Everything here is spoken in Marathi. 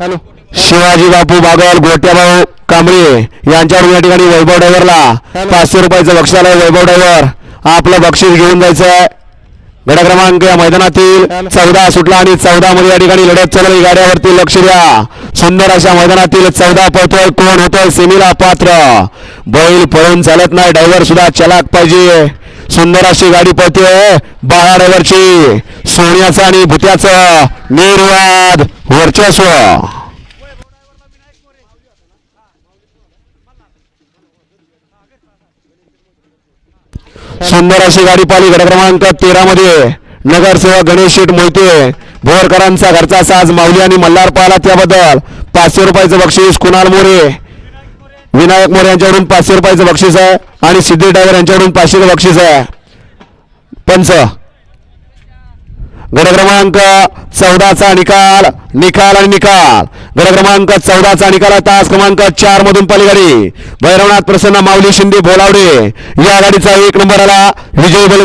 हॅलो. शिवाजी बापू बागल गोट्याभाऊ कांबळे यांच्याकडून या ठिकाणी वैभव ड्रायव्हरला पाचशे रुपयाचं बक्षीस आलंय वैभव ड्रायव्हर. आपलं बक्षीस घेऊन जायचं आहे गड क्रमांक या मैदानातील चौदा सुटला आणि चौदा मध्ये या ठिकाणी लढत चालू आहे. गाड्यावरती लक्ष द्या. सुंदर अशा मैदानातील चौदा पळतोय कोण होतोय? सेमीला पात्र. बैल पळून चालत नाही. ड्रायव्हर सुद्धा चलाक पाहिजे. सुंदर अशी गाडी पळते हो, बाळा ड्रायव्हरची सोन्याचं आणि भुत्याचं निर्वाद वर्चस्व. सुंदर अशी गाडी पाली गट क्रमांक तेरा मध्ये. नगरसेवक गणेश शेठ मोहिते. भोरकरांचा घरचा साज माऊली आणि मल्हार पाहिला त्याबद्दल. पाचशे रुपयाचं बक्षीस कुणाल मोरे. विनायक मोरे यांच्याकडून पाचशे रुपयाचं बक्षीस आहे आणि सिद्धी ड्रायव्हर यांच्याकडून पाचशेचं बक्षीस आहे. पंच. गड क्रमांक चौदाचा निकाल निकाल आणि निकाल. गड क्रमांक चौदाचा निकाल तास क्रमांक चार मधून पलीकडे. भैरवनाथ प्रसन्न माऊली शिंदे बोलावडे. या गाडीचा एक नंबर आला. विजय बलगा